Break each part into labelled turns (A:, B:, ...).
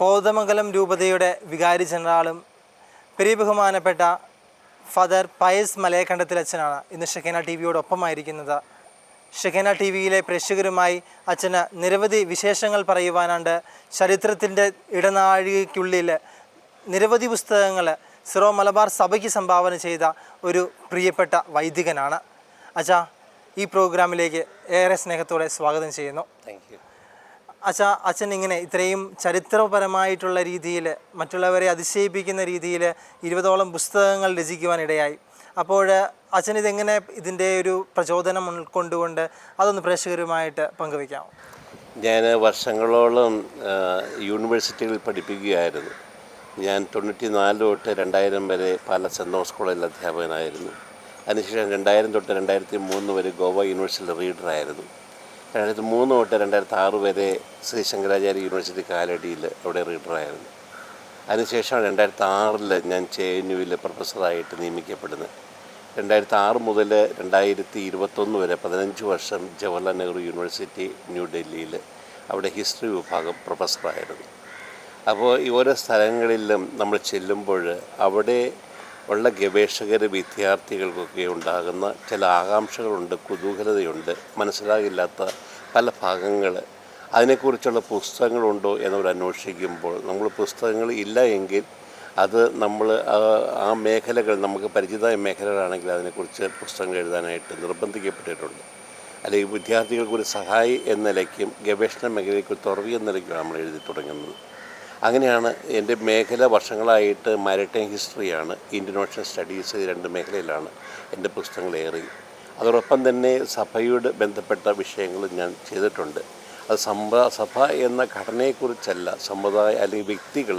A: കോതമംഗലം രൂപതയുടെ വികാരി ജനറാളും പെരിയ ബഹുമാനപ്പെട്ട ഫാദർ പയസ് മലയക്കണ്ടത്തിലച്ഛനാണ് ഇന്ന് ഷെഖേന ടി വിയോടൊപ്പമായിരിക്കുന്നത് ഷെഖേന ടി വിയിലെ പ്രേക്ഷകരുമായി അച്ഛന് നിരവധി വിശേഷങ്ങൾ പറയുവാനുണ്ട്. ചരിത്രത്തിന്റെ ഇടനാഴികയ്ക്കുള്ളിൽ നിരവധി പുസ്തകങ്ങൾ സിറോ മലബാർ സഭയ്ക്ക് സംഭാവന ചെയ്ത ഒരു പ്രിയപ്പെട്ട വൈദികനാണ്. അച്ഛാ ഈ പ്രോഗ്രാമിലേക്ക് ഏറെ സ്നേഹത്തോടെ സ്വാഗതം ചെയ്യുന്നു.
B: താങ്ക്
A: അച്ഛാ അച്ഛൻ ഇങ്ങനെ ഇത്രയും ചരിത്രപരമായിട്ടുള്ള രീതിയിൽ മറ്റുള്ളവരെ അതിശയിപ്പിക്കുന്ന രീതിയിൽ ഇരുപതോളം പുസ്തകങ്ങൾ രചിക്കുവാനിടയായി. അപ്പോൾ അച്ഛൻ ഇതെങ്ങനെ ഇതിന്റെ ഒരു പ്രചോദനം ഉൾക്കൊണ്ടുകൊണ്ട് അതൊന്ന് പ്രേക്ഷകരുമായിട്ട് പങ്കുവയ്ക്കാമോ
B: ഞാൻ വർഷങ്ങളോളം യൂണിവേഴ്സിറ്റികളിൽ പഠിപ്പിക്കുകയായിരുന്നു. ഞാൻ തൊണ്ണൂറ്റി നാല് തൊട്ട് രണ്ടായിരം വരെ പാല സെന്റ് തോമസ് കോളേജിൽ അധ്യാപകനായിരുന്നു. അതിനുശേഷം രണ്ടായിരം തൊട്ട് രണ്ടായിരത്തി മൂന്ന് വരെ ഗോവ യൂണിവേഴ്സിറ്റിയിലെ റീഡറായിരുന്നു. രണ്ടായിരത്തി മൂന്ന് തൊട്ട് രണ്ടായിരത്തി ആറ് വരെ ശ്രീ ശങ്കരാചാര്യ യൂണിവേഴ്സിറ്റി കാലടിയിൽ അവിടെ റീഡറായിരുന്നു അതിനുശേഷം രണ്ടായിരത്തി ആറിൽ ഞാൻ ജെ എൻ യുവിൽ പ്രൊഫസറായിട്ട് നിയമിക്കപ്പെടുന്നത്. രണ്ടായിരത്തി ആറ് മുതൽ രണ്ടായിരത്തി ഇരുപത്തൊന്ന് വരെ പതിനഞ്ച് വർഷം ജവഹർലാൽ നെഹ്റു യൂണിവേഴ്സിറ്റി ന്യൂഡൽഹിയിൽ അവിടെ ഹിസ്റ്ററി വിഭാഗം പ്രൊഫസറായിരുന്നു. അപ്പോൾ ഈ ഓരോ സ്ഥലങ്ങളിലും നമ്മൾ ചെല്ലുമ്പോൾ അവിടെ ഉള്ള ഗവേഷകർ വിദ്യാർത്ഥികൾക്കൊക്കെ ഉണ്ടാകുന്ന ചില ആകാംക്ഷകളുണ്ട് കുതൂഹലതയുണ്ട് മനസ്സിലാകില്ലാത്ത പല ഭാഗങ്ങൾ. അതിനെക്കുറിച്ചുള്ള പുസ്തകങ്ങളുണ്ടോ എന്നവർ അന്വേഷിക്കുമ്പോൾ നമ്മൾ പുസ്തകങ്ങൾ ഇല്ല എങ്കിൽ അത് നമ്മൾ ആ- മേഖലകൾ നമുക്ക് പരിചിതമായ മേഖലകളാണെങ്കിൽ അതിനെക്കുറിച്ച് പുസ്തകങ്ങൾ എഴുതാനായിട്ട് നിർബന്ധിക്കപ്പെട്ടിട്ടുണ്ട്. അല്ലെങ്കിൽ വിദ്യാർത്ഥികൾക്ക് ഒരു സഹായി എന്ന നിലയ്ക്കും ഗവേഷണ മേഖലയ്ക്ക് ഒരു തുറവി എന്ന നിലയ്ക്കും നമ്മൾ എഴുതി തുടങ്ങുന്നത്. അങ്ങനെയാണ് എന്റെ മേഖല വർഷങ്ങളായിട്ട് മാരിടൈം ഹിസ്റ്ററിയാണ് ഓഷൻ സ്റ്റഡീസ് രണ്ട് മേഖലയിലാണ് എന്റെ പുസ്തകങ്ങളേറെ അതോടൊപ്പം തന്നെ സഭയോട് ബന്ധപ്പെട്ട വിഷയങ്ങളും ഞാൻ ചെയ്തിട്ടുണ്ട്. അത് സമ്പ സഭ എന്ന ഘടനയെക്കുറിച്ചല്ല സമുദായ അല്ലെങ്കിൽ വ്യക്തികൾ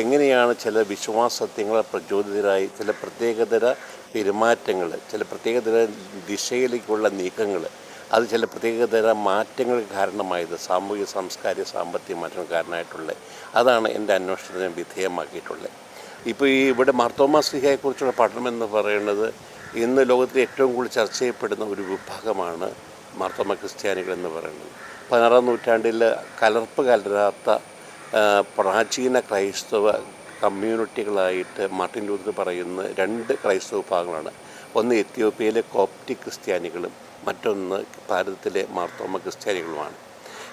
B: എങ്ങനെയാണ് ചില വിശ്വാസത്യങ്ങളെ പ്രചോദിതരായി ചില പ്രത്യേകതര പെരുമാറ്റങ്ങൾ ചില പ്രത്യേകതര ദിശയിലേക്കുള്ള നീക്കങ്ങൾ അത് ചില പ്രത്യേകതര മാറ്റങ്ങൾ കാരണമായത് സാമൂഹിക സാംസ്കാരിക സാമ്പത്തിക മാറ്റങ്ങൾ കാരണമായിട്ടുള്ളത്. അതാണ് എന്റെ അന്വേഷണത്തിന് വിധേയമാക്കിയിട്ടുള്ളത്. ഇപ്പോൾ ഈ ഇവിടെ മാർത്തോമാ സ്ലിഹയെക്കുറിച്ചുള്ള പഠനം എന്ന് പറയുന്നത് ഇന്ന് ലോകത്തിൽ ഏറ്റവും കൂടുതൽ ചർച്ച ചെയ്യപ്പെടുന്ന ഒരു വിഭാഗമാണ് മാർത്തോമ ക്രിസ്ത്യാനികൾ എന്ന് പറയുന്നത്. പതിനാറാം നൂറ്റാണ്ടിൽ കലർപ്പ് കലരാത്ത പ്രാചീന ക്രൈസ്തവ കമ്മ്യൂണിറ്റികളായിട്ട് മാർട്ടിൻ ലൂതർ പറയുന്ന രണ്ട് ക്രൈസ്തവ വിഭാഗങ്ങളാണ്. ഒന്ന് എത്യോപ്യയിലെ കോപ്റ്റി ക്രിസ്ത്യാനികളും മറ്റൊന്ന് ഭാരതത്തിലെ മാർത്തോമ ക്രിസ്ത്യാനികളുമാണ്.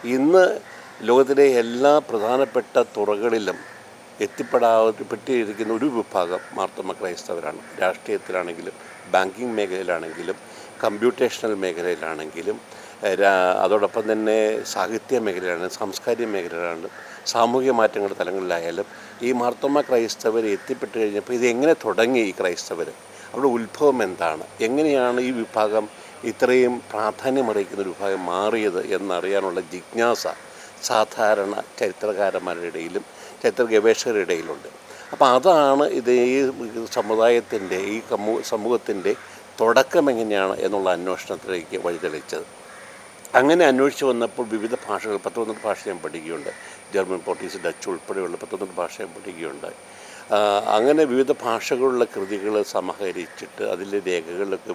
B: ഇന്ന് ലോകത്തിലെ എല്ലാ പ്രധാനപ്പെട്ട തുറകളിലും എത്തിപ്പെടാപ്പെട്ടിരിക്കുന്ന ഒരു വിഭാഗം മാർത്തമ ക്രൈസ്തവരാണ്. രാഷ്ട്രീയത്തിലാണെങ്കിലും ബാങ്കിങ് മേഖലയിലാണെങ്കിലും കമ്പ്യൂട്ടേഷണൽ മേഖലയിലാണെങ്കിലും അതോടൊപ്പം തന്നെ സാഹിത്യ മേഖലയിലാണ് സാംസ്കാരിക മേഖലയിലാണ് സാമൂഹിക മാറ്റങ്ങളുടെ തലങ്ങളിലായാലും ഈ മാർത്തോമ ക്രൈസ്തവർ എത്തിപ്പെട്ട് കഴിഞ്ഞപ്പോൾ ഇത് എങ്ങനെ തുടങ്ങി ഈ ക്രൈസ്തവർ അവരുടെ ഉത്ഭവം എന്താണ്? എങ്ങനെയാണ് ഈ വിഭാഗം ഇത്രയും പ്രാധാന്യമറിയിക്കുന്ന ഒരു വിഭാഗം മാറിയത് എന്നറിയാനുള്ള ജിജ്ഞാസ സാധാരണ ചരിത്രകാരന്മാരുടെ ഇടയിലും ചരിത്ര ഗവേഷകരുടെ ഇടയിലുണ്ട്. അപ്പോൾ അതാണ് ഇത് ഈ സമുദായത്തിന്റെ ഈ കമൂ സമൂഹത്തിന്റെ തുടക്കം എങ്ങനെയാണ് എന്നുള്ള അന്വേഷണത്തിലേക്ക് വഴിതെളിച്ചത്. അങ്ങനെ അന്വേഷിച്ച് വന്നപ്പോൾ വിവിധ ഭാഷകൾ പത്തൊന്നൂറ് ഭാഷ ഞാൻ പഠിക്കുകയുണ്ട് ജർമ്മൻ പോർട്ടീസ് ഡച്ച് ഉൾപ്പെടെയുള്ള പത്തൊന്നൂറ് ഭാഷ ഞാൻ പഠിക്കുകയുണ്ടായി. ആ, അങ്ങനെ വിവിധ ഭാഷകളുള്ള കൃതികൾ സമാഹരിച്ചിട്ട് അതിലെ രേഖകളിലൊക്കെ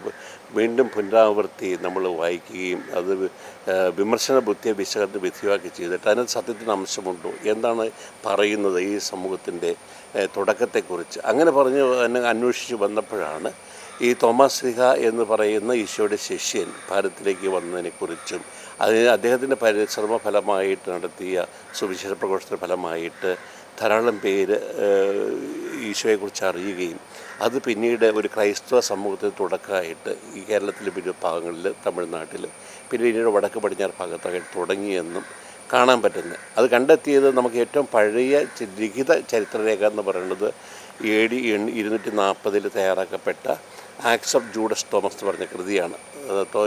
B: വീണ്ടും പുനരാവർത്തി നമ്മൾ വായിക്കുകയും അത് വിമർശന ബുദ്ധിയെ വിശകലന വിധിയാക്കി ചെയ്തിട്ട് അതിനകത്ത് സത്യത്തിന് അംശമുണ്ടോ? എന്താണ് പറയുന്നത് ഈ സമൂഹത്തിന്റെ തുടക്കത്തെക്കുറിച്ച്? അങ്ങനെ പറഞ്ഞ് അന്വേഷിച്ച് വന്നപ്പോഴാണ് ഈ തോമസ് സിഹ എന്ന് പറയുന്ന ഈശോയുടെ ശിഷ്യൻ ഭാരതത്തിലേക്ക് വന്നതിനെക്കുറിച്ചും അതിന് അദ്ദേഹത്തിന്റെ പരിശ്രമ ഫലമായിട്ട് നടത്തിയ സുവിശേഷ പ്രഘോഷണ ഫലമായിട്ട് ധാരാളം പേര് ഈശോയെക്കുറിച്ച് അറിയുകയും അത് പിന്നീട് ഒരു ക്രൈസ്തവ സമൂഹത്തിന് തുടക്കമായിട്ട് ഈ കേരളത്തിലെ വിവിധ ഭാഗങ്ങളിൽ തമിഴ്നാട്ടിൽ പിന്നെ പിന്നീട് വടക്ക് പടിഞ്ഞാറ് ഭാഗത്തൊക്കെ തുടങ്ങിയെന്നും കാണാൻ പറ്റുന്നത് അത് കണ്ടെത്തിയത് നമുക്ക് ഏറ്റവും പഴയ ലിഖിത ചരിത്രരേഖ എന്ന് പറയുന്നത് എ ഡി ഇരുന്നൂറ്റി നാൽപ്പതിൽ തയ്യാറാക്കപ്പെട്ട ആക്സ് ഓഫ് ജൂഡസ് തോമസ് എന്ന് പറഞ്ഞ കൃതിയാണ്.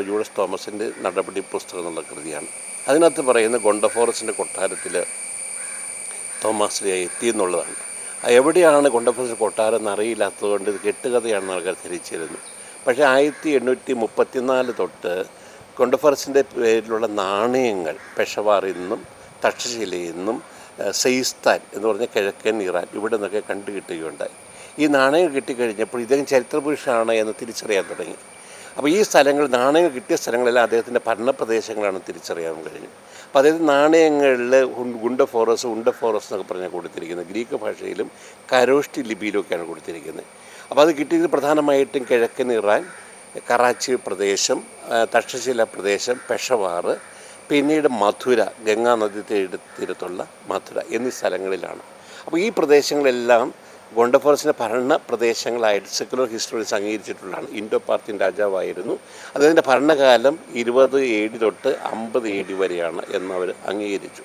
B: ജൂഡസ് തോമസിന്റെ നടപടി പുസ്തകം എന്നുള്ള കൃതിയാണ്. അതിനകത്ത് പറയുന്ന ഗൊണ്ടഫോറസിന്റെ കൊട്ടാരത്തിൽ തോമസ് ലിയ എത്തി എന്നുള്ളതാണ് എവിടെയാണ് കൊണ്ടഫോറസ് കൊട്ടാരം എന്നറിയില്ലാത്തതുകൊണ്ട് ഇത് കെട്ടുകഥയാണെന്ന് ആൾക്കാർ ധരിച്ചിരുന്നു. പക്ഷേ ആയിരത്തി എണ്ണൂറ്റി മുപ്പത്തിനാല് തൊട്ട് കൊണ്ടഫറസിന്റെ പേരിലുള്ള നാണയങ്ങൾ പെഷവാറിൽ നിന്നും തക്ഷശിലയിൽ നിന്നും സെയ്സ്താൻ എന്ന് പറഞ്ഞ കിഴക്കൻ ഇറാൻ ഇവിടെ നിന്നൊക്കെ കണ്ടുകിട്ടുകയുണ്ടായി. ഈ നാണയം കിട്ടിക്കഴിഞ്ഞപ്പോൾ ഇദ്ദേഹം ചരിത്രപുരുഷാണ് എന്ന് തിരിച്ചറിയാൻ തുടങ്ങി. അപ്പോൾ ഈ സ്ഥലങ്ങൾ നാണയങ്ങൾ കിട്ടിയ സ്ഥലങ്ങളെല്ലാം അദ്ദേഹത്തിന്റെ ഭരണപ്രദേശങ്ങളാണ് തിരിച്ചറിയാൻ കഴിഞ്ഞു അപ്പോൾ അതായത് നാണയങ്ങളിൽ ഗുണ്ട ഫോറസ് ഉണ്ട ഫോറസ് എന്നൊക്കെ പറഞ്ഞാൽ കൊടുത്തിരിക്കുന്നത്. ഗ്രീക്ക് ഭാഷയിലും കരോഷ്ടി ലിപിയിലൊക്കെയാണ് കൊടുത്തിരിക്കുന്നത്. അപ്പോൾ അത് കിട്ടിയത് പ്രധാനമായിട്ടും കിഴക്കൻ ഇറാൻ കറാച്ചി പ്രദേശം തക്ഷശില പ്രദേശം പെഷവാർ പിന്നീട് മധുര ഗംഗാനദി തീരത്തുള്ള മധുര എന്നീ സ്ഥലങ്ങളിലാണ്. അപ്പോൾ ഈ പ്രദേശങ്ങളെല്ലാം ഗോണ്ടഫോറസിന്റെ ഭരണ പ്രദേശങ്ങളായിട്ട് സെക്കുലർ ഹിസ്റ്ററീസ് അംഗീകരിച്ചിട്ടുള്ളതാണ് ഇൻഡോ പാർത്തിൻ രാജാവായിരുന്നു. അദ്ദേഹത്തിന്റെ ഭരണകാലം ഇരുപത് എ ഡി തൊട്ട് അമ്പത് എ ഡി വരെയാണ് എന്നവർ അംഗീകരിച്ചു.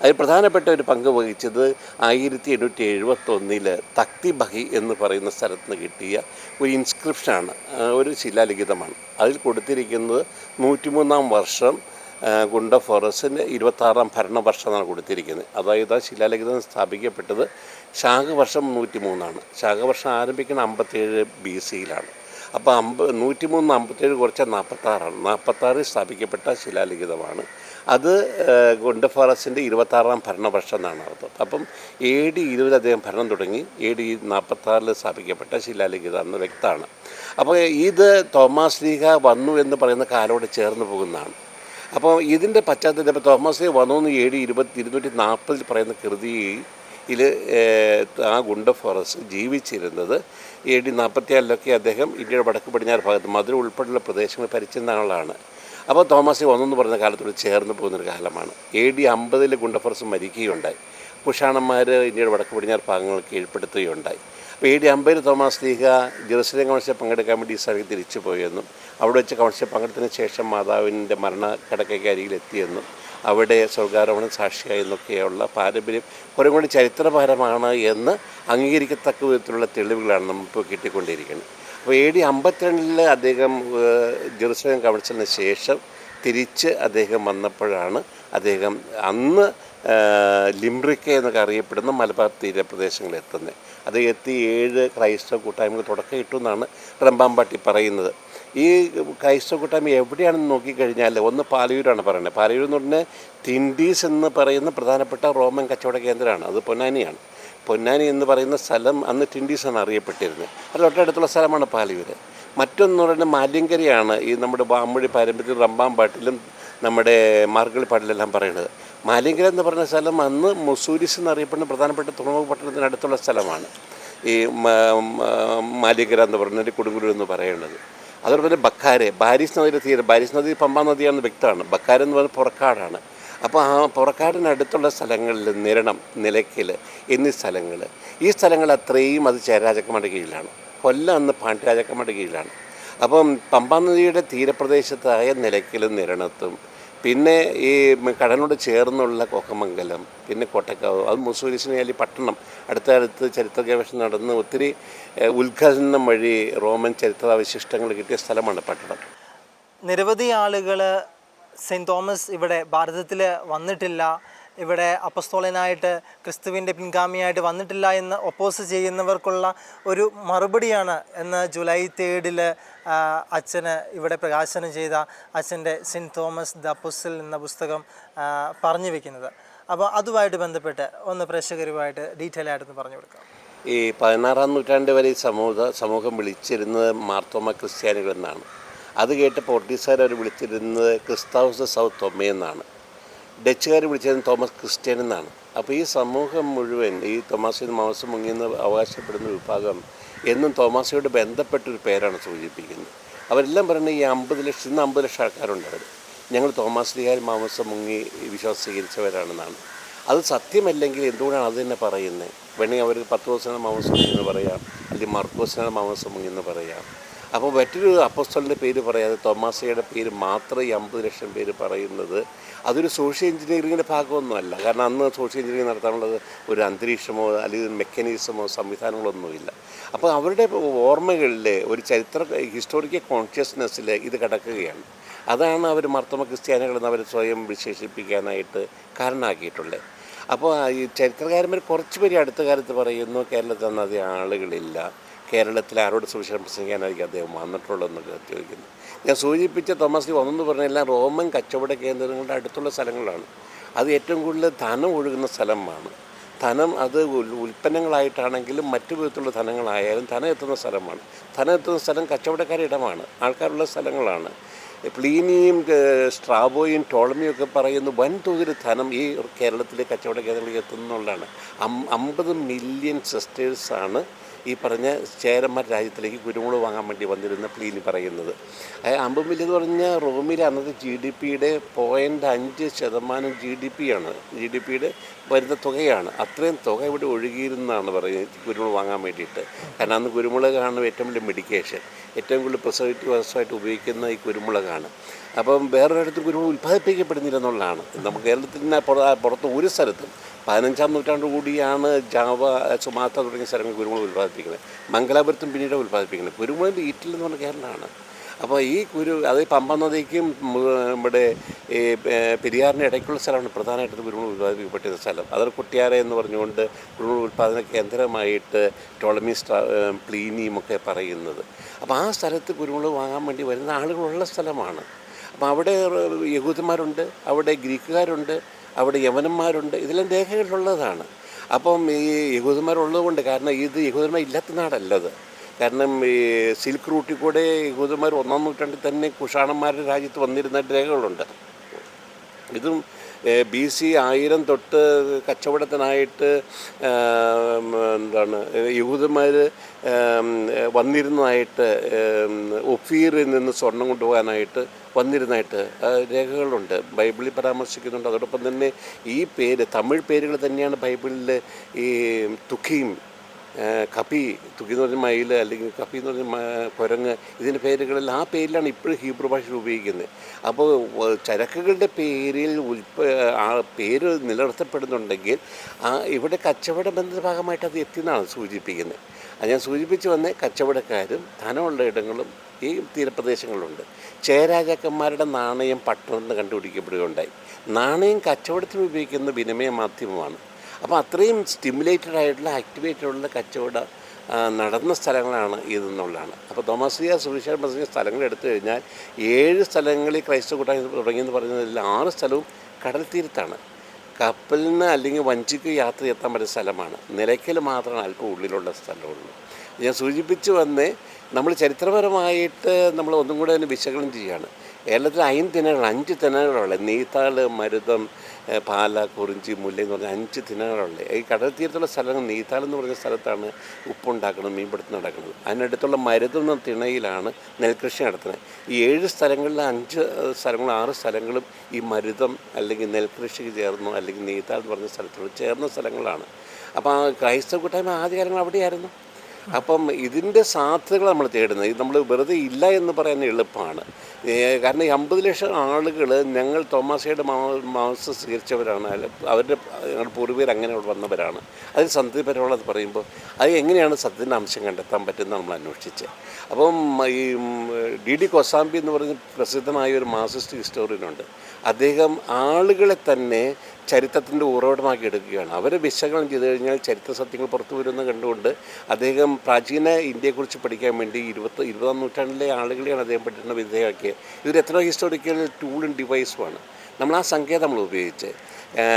B: അതിൽ പ്രധാനപ്പെട്ട ഒരു പങ്ക് വഹിച്ചത് ആയിരത്തി എണ്ണൂറ്റി എഴുപത്തൊന്നിൽ തക്തി ബഹി എന്ന് പറയുന്ന സ്ഥലത്ത് നിന്ന് കിട്ടിയ ഒരു ഇൻസ്ക്രിപ്ഷനാണ് ഒരു ശിലാലിഖിതമാണ്. അതിൽ കൊടുത്തിരിക്കുന്നത് നൂറ്റിമൂന്നാം വർഷം ഗുണ്ട ഫോറസ്റ്റിന് ഇരുപത്താറാം ഭരണവർഷമാണ് കൊടുത്തിരിക്കുന്നത്. അതായത് ആ ശിലാലിഖിതം സ്ഥാപിക്കപ്പെട്ടത് ശാഖവർഷം നൂറ്റി മൂന്നാണ് ശാഖവർഷം ആരംഭിക്കുന്ന അമ്പത്തേഴ് ബി സിയിലാണ് അപ്പോൾ അമ്പ നൂറ്റി മൂന്ന് അമ്പത്തേഴ് കുറച്ച് നാൽപ്പത്താറാണ് നാൽപ്പത്താറിൽ സ്ഥാപിക്കപ്പെട്ട ശിലാലിഖിതമാണ്. അത് ഗുണ്ട ഫോറസ്റ്റിന്റെ ഇരുപത്താറാം ഭരണവർഷം എന്നാണ് അർത്ഥം. അപ്പം എ ഡി ഇരുപത് അദ്ദേഹം ഭരണം തുടങ്ങി. എ ഡി നാൽപ്പത്താറിൽ സ്ഥാപിക്കപ്പെട്ട ശിലാലിഖിതം വ്യക്തമാണ്. അപ്പോൾ ഇത് തോമാസ് ലീഗ വന്നു എന്ന് പറയുന്ന കാലോട് ചേർന്ന് പോകുന്നതാണ്. അപ്പോൾ ഇതിന്റെ പശ്ചാത്തലത്തിൽ ഇപ്പോൾ തോമസ് വന്നൂന്ന് ഏഴ് ഇരുപത്തി ഇരുന്നൂറ്റി നാൽപ്പതിൽ പറയുന്ന കൃതിയിൽ ആ ഗുണ്ട ഫോറസ്റ്റ് ജീവിച്ചിരുന്നത് എ ഡി നാൽപ്പത്തിയാലിലൊക്കെ അദ്ദേഹം ഇന്ത്യയുടെ വടക്ക് പടിഞ്ഞാറ് ഭാഗത്ത് മധുര ഉൾപ്പെടെയുള്ള പ്രദേശങ്ങൾ ഭരിച്ചിരുന്ന ആളാണ് അപ്പോൾ തോമസ് വന്നെന്ന് പറഞ്ഞ കാലത്തോട് ചേർന്ന് പോകുന്നൊരു കാലമാണ്. A D അമ്പതിൽ ഗുണ്ടഫോറസ് മരിക്കുകയുണ്ടായി. കുഷാണന്മാർ ഇന്ത്യയുടെ വടക്ക് പടിഞ്ഞാറ് ഭാഗങ്ങൾ കീഴ്പ്പെടുത്തുകയുണ്ടായി. എ ഡി അമ്പേര് തോമസ് ലീഗ ജെറുസലേം കൗൺസിൽ പങ്കെടുക്കാൻ വേണ്ടി സ്ഥലത്ത് തിരിച്ചു പോയെന്നും അവിടെ വെച്ച് കൗൺസിൽ പങ്കെടുത്തതിന് ശേഷം മാതാവിന്റെ മരണ കിടക്കയ്ക്ക് അരികിലെത്തിയെന്നും അവിടെ സ്വർഗാരോഹണം സാക്ഷിയായി എന്നൊക്കെയുള്ള പാരമ്പര്യം കുറേ കൂടി ചരിത്രപരമാണ് എന്ന് അംഗീകരിക്കത്തക്ക വിധത്തിലുള്ള തെളിവുകളാണ് നമ്മളിപ്പോൾ കിട്ടിക്കൊണ്ടിരിക്കുന്നത്. അപ്പോൾ എ ഡി അമ്പത്തിരണ്ടിൽ അദ്ദേഹം ജെറുസലേം കൗൺസിലിന് ശേഷം തിരിച്ച് അദ്ദേഹം വന്നപ്പോഴാണ് അദ്ദേഹം അന്ന് ലിംബ്രിക്ക എന്നൊക്കെ അറിയപ്പെടുന്ന മലബാർ തീരപ്രദേശങ്ങളിൽ എത്തുന്നത് അത് എത്തി ഏഴ് ക്രൈസ്തവ കൂട്ടായ്മകൾ തുടക്കം ഇട്ടു എന്നാണ് റമ്പാമ്പാട്ടി പറയുന്നത്. ഈ ക്രൈസ്തവ കൂട്ടായ്മ എവിടെയാണെന്ന് നോക്കിക്കഴിഞ്ഞാൽ ഒന്ന് പാലയൂരാണ് പറയുന്നത്. പാലയൂർ എന്ന് പറഞ്ഞാൽ തിൻഡീസ് എന്ന് പറയുന്ന പ്രധാനപ്പെട്ട റോമൻ കച്ചവട കേന്ദ്രമാണ്. അത് പൊന്നാനിയാണ്. പൊന്നാനി എന്ന് പറയുന്ന സ്ഥലം അന്ന് ടിൻഡീസ് ആണ് അറിയപ്പെട്ടിരുന്നത്. അത് തൊട്ടടുത്തുള്ള സ്ഥലമാണ് പാലയൂര്. മറ്റൊന്ന് പറയുന്നത് മാലിങ്കരയാണ് ഈ നമ്മുടെ വാമൊഴി പാരമ്പര്യത്തിൽ റമ്പാമ്പാട്ടിലും നമ്മുടെ മാർഗളിപ്പാട്ടിലെല്ലാം പറയുന്നത്. മാലിങ്കര എന്ന് പറഞ്ഞ സ്ഥലം അന്ന് മുസൂരിസ് എന്നറിയപ്പെടുന്ന പ്രധാനപ്പെട്ട തുറമുഖ പട്ടണത്തിനടുത്തുള്ള സ്ഥലമാണ്. ഈ മാലിംഗര എന്ന് പറയുന്നത് കൊടുങ്കുരു എന്ന് പറയുന്നത് അതുപോലെ തന്നെ ബക്കാരെ ബാരിസ് നദിയുടെ തീരം ബാരിസ് നദി പമ്പാ നദിയാണെന്ന് വ്യക്തമാണ്. ബക്കാര എന്ന് പറഞ്ഞാൽ പുറക്കാടാണ്. അപ്പോൾ ആ പുറക്കാടിനടുത്തുള്ള സ്ഥലങ്ങളിൽ നിരണം നിലയ്ക്കൽ എന്നീ സ്ഥലങ്ങൾ. ഈ സ്ഥലങ്ങൾ അത്രയും അത് ചേരാജക്കമ്മയുടെ കീഴിലാണ്. കൊല്ലം അന്ന് പാണ്ഡ്യരാജക്കമ്മയുടെ കീഴിലാണ്. അപ്പം പമ്പാ നദിയുടെ തീരപ്രദേശത്തായ നിലയ്ക്കലും നിരണത്തും പിന്നെ ഈ കടലിനോട് ചേർന്നുള്ള കൊക്കമംഗലം പിന്നെ കോട്ടക്കാവ് അത് മുസൂരിസിനെ പട്ടണം അടുത്തടുത്ത് ചരിത്ര ഗവേഷണം നടന്ന് ഒത്തിരി ഉദ്ഘാടനം വഴി റോമൻ ചരിത്രാവശിഷ്ടങ്ങൾ കിട്ടിയ സ്ഥലമാണ് പട്ടണം.
A: നിരവധി ആളുകൾ സെന്റ് തോമസ് ഇവിടെ ഭാരതത്തിൽ വന്നിട്ടില്ല. ഇവിടെ അപ്പസ്തോളനായിട്ട് ക്രിസ്തുവിന്റെ പിൻഗാമിയായിട്ട് വന്നിട്ടില്ല എന്ന് ഒപ്പോസ് ചെയ്യുന്നവർക്കുള്ള ഒരു മറുപടിയാണ് എന്ന് ജൂലൈ തേർഡിൽ അച്ഛന് ഇവിടെ പ്രകാശനം ചെയ്ത അച്ഛന്റെ സെന്റ് തോമസ് ദ പുസ്സിൽ എന്ന പുസ്തകം പറഞ്ഞു വെക്കുന്നത്. അപ്പോൾ അതുമായിട്ട് ബന്ധപ്പെട്ട് ഒന്ന് പ്രേക്ഷകരുമായിട്ട് ഡീറ്റെയിൽ ആയിട്ടൊന്ന് പറഞ്ഞു കൊടുക്കാം.
B: ഈ പതിനാറാം നൂറ്റാണ്ട് വരെ ഈ സമൂഹ സമൂഹം വിളിച്ചിരുന്നത് മാർത്തോമ ക്രിസ്ത്യാനികൾ എന്നാണ്. അത് കേട്ട് പോർട്ടീസുകാർ അവർ വിളിച്ചിരുന്നത് ക്രിസ്താവസ് സൗത്ത് തൊമ്മ എന്നാണ്. ഡച്ചുകാർ വിളിച്ചിരുന്നത് തോമസ് ക്രിസ്ത്യൻ എന്നാണ്. അപ്പോൾ ഈ സമൂഹം മുഴുവൻ ഈ തോമസ് മാംസം മുങ്ങിയെന്ന് അവകാശപ്പെടുന്ന വിഭാഗം എന്നും തോമാസയോട് ബന്ധപ്പെട്ടൊരു പേരാണ് സൂചിപ്പിക്കുന്നത്. അവരെല്ലാം പറയുന്നത് ഈ അമ്പത് ലക്ഷം ഇന്ന് അമ്പത് ലക്ഷം ആൾക്കാരുണ്ട് അവർ ഞങ്ങൾ തോമാസ് ലിഹാൽ മാമസ മുങ്ങി വിശ്വാസം സ്വീകരിച്ചവരാണെന്നാണ് അത് സത്യമല്ലെങ്കിൽ എന്തുകൊണ്ടാണ് അത് തന്നെ പറയുന്നത്? വേണമെങ്കിൽ അവർ പത്ത് ദിവസം മാമസം എന്ന് പറയാം. അല്ലെങ്കിൽ മർക്കോസിനാണ് മാമസം മുങ്ങി എന്ന് പറയാം. അപ്പോൾ മറ്റൊരു അപ്പസ്തലിന്റെ പേര് പറയാതെ തോമാസയുടെ പേര് മാത്രം ഈ അമ്പത് ലക്ഷം പേര് പറയുന്നത് അതൊരു സോഷ്യൽ എഞ്ചിനീയറിങ്ങിന്റെ ഭാഗമൊന്നുമല്ല. കാരണം അന്ന് സോഷ്യൽ എഞ്ചിനീയറിംഗ് നടത്താനുള്ളത് ഒരു അന്തരീക്ഷമോ അല്ലെങ്കിൽ മെക്കാനിസമോ സംവിധാനങ്ങളൊന്നുമില്ല. അപ്പോൾ അവരുടെ ഓർമ്മകളിൽ ഒരു ചരിത്ര ഹിസ്റ്റോറിക്കൽ കോൺഷ്യസ്നെസ്സിൽ ഇത് കിടക്കുകയാണ്. അതാണ് അവർ മർത്തമ ക്രിസ്ത്യാനികളെന്ന് അവർ സ്വയം വിശേഷിപ്പിക്കാനായിട്ട് കാരണമാക്കിയിട്ടുള്ളത്. അപ്പോൾ ഈ ചരിത്രകാരന്മാർ കുറച്ച് പേര് അടുത്ത കാലത്ത് പറയുന്നു കേരളത്തിൽ നിന്ന് അധികം ആളുകളില്ല. കേരളത്തിൽ ആരോട് സുവിശേഷം പ്രസംഗിക്കാനായിരിക്കും അദ്ദേഹം വന്നിട്ടുള്ളതെന്നൊക്കെ ചോദിക്കുന്നു. ഞാൻ സൂചിപ്പിച്ച തോമസ് ലീ ഒന്നെന്ന് പറഞ്ഞാൽ എല്ലാം റോമൻ കച്ചവട കേന്ദ്രങ്ങളുടെ അടുത്തുള്ള സ്ഥലങ്ങളാണ്. അത് ഏറ്റവും കൂടുതൽ ധനം ഒഴുകുന്ന സ്ഥലമാണ്. ധനം അത് ഉൽ- ഉൽപ്പന്നങ്ങളായിട്ടാണെങ്കിലും മറ്റു വിധത്തിലുള്ള ധനങ്ങളായാലും ധനം എത്തുന്ന സ്ഥലമാണ്. ധനം എത്തുന്ന സ്ഥലം കച്ചവടക്കാരുടെ ഇടമാണ്. ആൾക്കാരുള്ള സ്ഥലങ്ങളാണ്. പ്ലീനിയും സ്ട്രാബോയും ടോളമിയും ഒക്കെ പറയുന്ന വൻതോതിൽ ധനം ഈ കേരളത്തിലെ കച്ചവട കേന്ദ്രങ്ങളിൽ എത്തുന്നുള്ളതാണ്. അമ്പത് മില്യൺ സിസ്റ്റേഴ്സാണ് ഈ പറഞ്ഞ ചേരന്മാർ രാജ്യത്തിലേക്ക് കുരുമുളക് വാങ്ങാൻ വേണ്ടി വന്നിരുന്ന പ്ലീനി പറയുന്നത്. അമ്പത് മില്യൺ എന്ന് പറഞ്ഞാൽ റോമിലെ അന്നത്തെ ജി ഡി പിയുടെ പോയിന്റ് അഞ്ച് ശതമാനം ജി ഡി പി ആണ്. ജി ഡി പിയുടെ വരുന്ന തുകയാണ്. അത്രയും തുക ഇവിടെ ഒഴുകിയിരുന്നാണ് പറയുന്നത് കുരുമുളക് വാങ്ങാൻ വേണ്ടിയിട്ട്. കാരണം അന്ന് കുരുമുളകാണ് ഏറ്റവും വലിയ മെഡിക്കേഷൻ ഏറ്റവും കൂടുതൽ പ്രിസർവേറ്റീവ് വസ്തുവായിട്ട് ഉപയോഗിക്കുന്ന ഈ കുരുമുളകാണ്. അപ്പം വേറൊരിടത്തും കുരുമുളക് ഉൽപ്പാദിപ്പിക്കപ്പെടുന്നില്ല എന്നുള്ളതാണ്. നമുക്ക് കേരളത്തിൽ നിന്ന് പുറത്ത് ഒരു സ്ഥലത്തും പതിനഞ്ചാം നൂറ്റാണ്ട് കൂടിയാണ് ജാവ സുമാത്ര തുടങ്ങിയ സ്ഥലങ്ങൾ കുരുമുളക് ഉൽപ്പാദിപ്പിക്കുന്നത്. മംഗലാപുരത്തും പിന്നീട് ഉൽപ്പാദിപ്പിക്കുന്നത്. കുരുമുളകിന്റെ ഈറ്റിൽ എന്ന് പറഞ്ഞ കേരളമാണ് അപ്പോൾ ഈ കുരു അത് പമ്പ നദിക്കും ഇവിടെ ഈ പെരിയാറിന്റെ ഇടയ്ക്കുള്ള സ്ഥലമാണ് പ്രധാനമായിട്ടും കുരുമുളക് ഉൽപ്പാദിപ്പിക്കപ്പെട്ട സ്ഥലം. അതൊരു കുട്ടിയാറ എന്ന് പറഞ്ഞുകൊണ്ട് കുരുമുളക് ഉൽപ്പാദന കേന്ദ്രമായിട്ട് ടോളമി പ്ലീനിയും ഒക്കെ പറയുന്നത്. അപ്പോൾ ആ സ്ഥലത്ത് കുരുമുളക് വാങ്ങാൻ വേണ്ടി വരുന്ന ആളുകളുള്ള സ്ഥലമാണ്. അപ്പോൾ അവിടെ യഹൂദന്മാരുണ്ട് അവിടെ ഗ്രീക്കുകാരുണ്ട് അവിടെ യവനന്മാരുണ്ട്. ഇതെല്ലാം രേഖകളിലുള്ളതാണ് അപ്പം ഈ യഹൂദന്മാരുള്ളതുകൊണ്ട് കാരണം ഇത് യഹൂദന്മാർ ഇല്ലാത്ത നാടല്ലത് കാരണം ഈ സിൽക്ക് റൂട്ടിൽ കൂടെ യഹൂദന്മാർ ഒന്നാം നൂറ്റാണ്ടിൽ തന്നെ കുഷാണന്മാരുടെ രാജ്യത്ത് വന്നിരുന്ന രേഖകളുണ്ട്. ഇതും ബി സി ആയിരം തൊട്ട് കച്ചവടത്തിനായിട്ട് എന്താണ് യഹൂദന്മാർ വന്നിരുന്നതായിട്ട് ഒഫീറിൽ നിന്ന് സ്വർണം കൊണ്ടുപോകാനായിട്ട് വന്നിരുന്നതായിട്ട് രേഖകളുണ്ട്. ബൈബിളിൽ പരാമർശിക്കുന്നുണ്ട്. അതോടൊപ്പം തന്നെ ഈ പേര് തമിഴ് പേരുകൾ തന്നെയാണ് ബൈബിളിൽ ഈ തുഖീം കപി തുകി എന്ന് പറഞ്ഞ മയിൽ അല്ലെങ്കിൽ കപി എന്ന് പറഞ്ഞ കുരങ്ങ് ഇതിന്റെ പേരുകളിൽ ആ പേരിലാണ് ഇപ്പോഴും ഹീബ്രു ഭാഷ ഉപയോഗിക്കുന്നത് അപ്പോൾ ചരക്കുകളുടെ പേരിൽ ഉൽപ്പ ആ പേര് നിലനിർത്തപ്പെടുന്നുണ്ടെങ്കിൽ ആ ഇവിടെ കച്ചവട ബന്ധ ഭാഗമായിട്ട് അത് എത്തിയെന്നാണ് സൂചിപ്പിക്കുന്നത്. അത് ഞാൻ സൂചിപ്പിച്ചു വന്ന കച്ചവടക്കാരും ധനമുള്ള ഇടങ്ങളും ഈ തീരപ്രദേശങ്ങളുണ്ട് ചേരാജാക്കന്മാരുടെ നാണയം പട്ടണത്തിൽ നിന്ന് കണ്ടുപിടിക്കപ്പെടുകയുണ്ടായി. നാണയം കച്ചവടത്തിന് ഉപയോഗിക്കുന്ന വിനിമയ മാധ്യമമാണ്. അപ്പോൾ അത്രയും സ്റ്റിമുലേറ്റഡ് ആയിട്ടുള്ള ആക്ടിവേറ്റഡ് ഉള്ള കച്ചവട നടന്ന സ്ഥലങ്ങളാണ് ഇതെന്നുള്ളതാണ്. അപ്പോൾ തോമസിയ സുവിശേഷ മസിയ സ്ഥലങ്ങൾ എടുത്തു കഴിഞ്ഞാൽ ഏഴ് സ്ഥലങ്ങളിൽ ക്രൈസ്തവ കൂട്ടായ്മ തുടങ്ങിയെന്ന് പറയുന്നതിൽ ആറ് സ്ഥലവും കടൽ തീരത്താണ് കപ്പലിന് അല്ലെങ്കിൽ വഞ്ചിക്ക് യാത്ര എത്താൻ പറ്റുന്ന സ്ഥലമാണ്. നിലയ്ക്കൽ മാത്രമാണ് അല്പം ഉള്ളിലുള്ള സ്ഥലമുള്ളൂ. ഞാൻ സൂചിപ്പിച്ച് വന്ന് നമ്മൾ ചരിത്രപരമായിട്ട് നമ്മൾ ഒന്നും കൂടെ അതിന് വിശകലനം ചെയ്യുകയാണ് കേരളത്തിൽ അയിൻ തിനകൾ അഞ്ച് തിനകളുള്ളത് നീത്താൾ മരുതം പാല കുറിഞ്ചി മുല്ല എന്ന് പറഞ്ഞ അഞ്ച് തിനകളുള്ളത് ഈ കടൽ തീരത്തുള്ള സ്ഥലങ്ങൾ നെയ്താൽ എന്ന് പറഞ്ഞ സ്ഥലത്താണ് ഉപ്പുണ്ടാക്കുന്നത് മീൻപിടുത്തം നടക്കുന്നത്. അതിനടുത്തുള്ള മരുതുന്ന തിണയിലാണ് നെൽകൃഷി നടത്തുന്നത്. ഈ ഏഴ് സ്ഥലങ്ങളിൽ അഞ്ച് സ്ഥലങ്ങളും ആറ് സ്ഥലങ്ങളും ഈ മരുതം അല്ലെങ്കിൽ നെൽകൃഷിക്ക് ചേർന്നു അല്ലെങ്കിൽ നെയ്താൽ എന്ന് പറഞ്ഞ സ്ഥലത്തോട് ചേർന്ന സ്ഥലങ്ങളാണ്. അപ്പോൾ ആ ക്രൈസ്തവ കൂട്ടായ്മ ആദ്യകാലങ്ങൾ അവിടെയായിരുന്നു. അപ്പം ഇതിന്റെ സാധ്യതകൾ നമ്മൾ തേടുന്നത്. ഇത് നമ്മൾ വെറുതെ ഇല്ല എന്ന് പറയാൻ എളുപ്പമാണ്. കാരണം ഈ അമ്പത് ലക്ഷം ആളുകൾ ഞങ്ങൾ തോമാസയുടെ മാംസം സ്വീകരിച്ചവരാണ്. അവരുടെ ഞങ്ങളുടെ പൂർവീർ അങ്ങനെ വന്നവരാണ്. അതിൽ സത്യപരമുള്ള അത് പറയുമ്പോൾ അത് എങ്ങനെയാണ് സത്യത്തിന്റെ അംശം കണ്ടെത്താൻ പറ്റുന്നത് നമ്മൾ അന്വേഷിച്ച്. അപ്പം ഈ ഡി ഡി കൊസാമ്പി എന്ന് പറഞ്ഞ പ്രസിദ്ധമായ ഒരു മാസിസ്റ്റ് ഹിസ്റ്റോറിയനുണ്ട്. അദ്ദേഹം ആളുകളെ തന്നെ ചരിത്രത്തിന്റെ ഉറവിടമാക്കി എടുക്കുകയാണ്. അവരെ വിശകലനം ചെയ്തു കഴിഞ്ഞാൽ ചരിത്ര സത്യങ്ങൾ പുറത്തു വരുമെന്ന് കണ്ടുകൊണ്ട് അദ്ദേഹം പ്രാചീന ഇന്ത്യയെക്കുറിച്ച് പഠിക്കാൻ വേണ്ടി ഇരുപത്തി ഇരുപതാം നൂറ്റാണ്ടിലെ ആളുകളെയാണ് അദ്ദേഹം പഠിക്കുന്ന വിധേയമാക്കിയത്. ഇതൊരു എത്ര ഹിസ്റ്റോറിക്കൽ ടൂളും ഡിവൈസുമാണ് നമ്മൾ ആ സങ്കേതം നമ്മൾ ഉപയോഗിച്ച്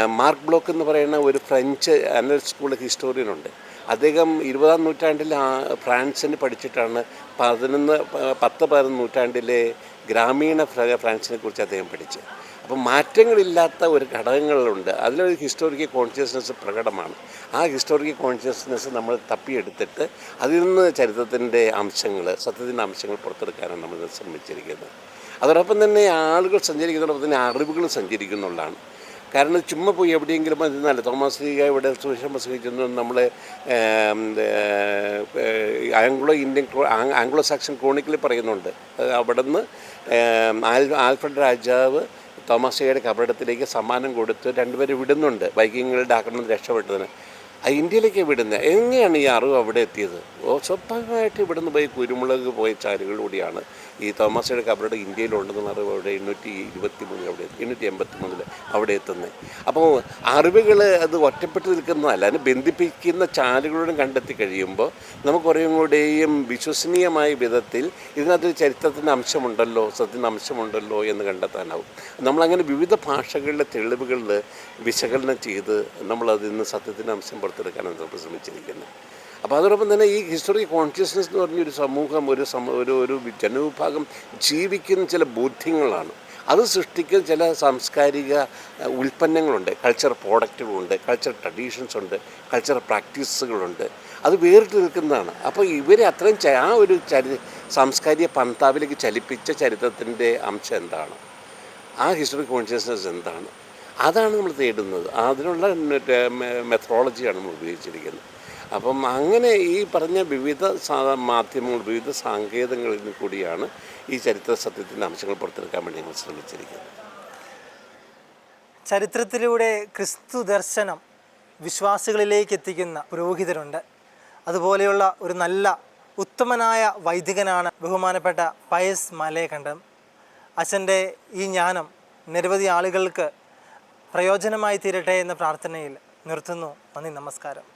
B: മാർക്ക് ബ്ലോക്ക് എന്ന് പറയുന്ന ഒരു ഫ്രഞ്ച് അനൽ സ്കൂൾ ഹിസ്റ്റോറിയനുണ്ട് അദ്ദേഹം ഇരുപതാം നൂറ്റാണ്ടിൽ ഫ്രാൻസിന് പഠിച്ചിട്ടാണ് പതിനൊന്ന് പത്ത് പതിനൊന്ന് നൂറ്റാണ്ടിലെ ഗ്രാമീണ ഫ്ര- ഫ്രാൻസിനെ കുറിച്ച് അദ്ദേഹം പഠിച്ചത്. അപ്പം മാറ്റങ്ങളില്ലാത്ത ഒരു ഘടകങ്ങളുണ്ട്. അതിലൊരു ഹിസ്റ്റോറിക്കൽ കോൺഷ്യസ്നസ് പ്രകടമാണ്. ആ ഹിസ്റ്റോറിക്കൽ കോൺഷ്യസ്നസ് നമ്മൾ തപ്പിയെടുത്തിട്ട് അതിൽ നിന്ന് ചരിത്രത്തിന്റെ അംശങ്ങൾ സത്യത്തിന്റെ അംശങ്ങൾ പുറത്തെടുക്കാനാണ് നമ്മൾ ശ്രമിച്ചിരിക്കുന്നത്. അതോടൊപ്പം തന്നെ ആളുകൾ സഞ്ചരിക്കുന്നതോടൊപ്പം തന്നെ അറിവുകൾ സഞ്ചരിക്കുന്നുള്ളതാണ്. കാരണം ചുമ്മാ പോയി എവിടെയെങ്കിലും ഇരുന്നല്ല തോമസ് ലീഗ ഇവിടെ സുവിശേഷം പ്രസംഗിക്കുന്നു നമ്മൾ ആംഗ്ലോ ഇന്ത്യൻ ആംഗ്ലോ സാക്ഷൻ ക്രോണിക്കിൽ പറയുന്നുണ്ട്. അവിടുന്ന് ആൽ- ആൽഫ്രഡ് രാജാവ് തോമസിയുടെ കബറിടത്തിലേക്ക് സമ്മാനം കൊടുത്ത് രണ്ടുപേരും വിടുന്നുണ്ട്. വൈകിങ്ങളുടെ ആക്രമണം രക്ഷപ്പെട്ടതിന്. ആ ഇന്ത്യയിലേക്ക് വിടുന്നത് എങ്ങനെയാണ് ഈ അറിവ് അവിടെ എത്തിയത്? സ്വാഭാവികമായിട്ട് ഇവിടുന്ന് പോയി കുരുമുളക് പോയ ചാലുകളിലൂടെയാണ് ഈ തോമസയുടെ കബറുടെ ഇന്ത്യയിലുണ്ടെന്നുള്ള അറിവ് അവിടെ എണ്ണൂറ്റി ഇരുപത്തി മൂന്നിൽ അവിടെ എണ്ണൂറ്റി എൺപത്തി മൂന്നിൽ അവിടെ എത്തുന്നത്. അപ്പോൾ അറിവുകൾ അത് ഒറ്റപ്പെട്ട് നിൽക്കുന്നതല്ല അതിനെ ബന്ധിപ്പിക്കുന്ന ചാലുകളോടും കണ്ടെത്തി കഴിയുമ്പോൾ നമുക്ക് കുറേ കൂടെയും വിശ്വസനീയമായ വിധത്തിൽ ഇതിനകത്ത് ചരിത്രത്തിന്റെ അംശമുണ്ടല്ലോ സത്യത്തിന്റെ അംശമുണ്ടല്ലോ എന്ന് കണ്ടെത്താനാവും. നമ്മളങ്ങനെ വിവിധ ഭാഷകളിലെ തെളിവുകളിൽ വിശകലനം ചെയ്ത് നമ്മളതിൽ നിന്ന് സത്യത്തിന്റെ അംശം പുറത്തെടുക്കാനാണ് നമ്മൾ ശ്രമിച്ചിരിക്കുന്നത്. അപ്പോൾ അതോടൊപ്പം തന്നെ ഈ ഹിസ്റ്ററി കോൺഷ്യസ്നസ് എന്ന് പറഞ്ഞൊരു സമൂഹം ഒരു സമ ഒരു ഒരു ജനവിഭാഗം ജീവിക്കുന്ന ചില ബോധ്യങ്ങളാണ് അത് സൃഷ്ടിക്കുന്ന ചില സാംസ്കാരിക ഉൽപ്പന്നങ്ങളുണ്ട്. കൾച്ചർ പ്രോഡക്റ്റുകളുണ്ട് കൾച്ചർ ട്രഡീഷൻസ് ഉണ്ട് കൾച്ചർ പ്രാക്ടീസുകളുണ്ട് അത് വേറിട്ട് നിൽക്കുന്നതാണ്. അപ്പോൾ ഇവരെ അത്രയും ആ ഒരു ചരി സാംസ്കാരിക പന്താവിലേക്ക് ചലിപ്പിച്ച ചരിത്രത്തിന്റെ അംശം എന്താണ്? ആ ഹിസ്റ്ററി കോൺഷ്യസ്നസ് എന്താണ്? അതാണ് നമ്മൾ തേടുന്നത്. അതിനുള്ള മെത്തഡോളജിയാണ് നമ്മൾ ഉപയോഗിച്ചിരിക്കുന്നത്. അപ്പം അങ്ങനെ ഈ പറഞ്ഞ വിവിധ മാധ്യമങ്ങൾ വിവിധ സാങ്കേതങ്ങളിൽ കൂടിയാണ് ഈ ചരിത്ര സത്യത്തിന്റെ അംശങ്ങൾ പുറത്തെടുക്കാൻ വേണ്ടി നമ്മൾ ശ്രമിച്ചിരിക്കുന്നത്.
A: ചരിത്രത്തിലൂടെ ക്രിസ്തു ദർശനം വിശ്വാസികളിലേക്ക് എത്തിക്കുന്ന പുരോഹിതരുണ്ട്. അതുപോലെയുള്ള ഒരു നല്ല ഉത്തമനായ വൈദികനാണ് ബഹുമാനപ്പെട്ട പയസ് മലയകണ്ഠം അച്ഛന്റെ ഈ ജ്ഞാനം നിരവധി ആളുകൾക്ക് പ്രയോജനമായി തീരട്ടെ എന്ന പ്രാർത്ഥനയിൽ നിർത്തുന്നു. നന്ദി നമസ്കാരം.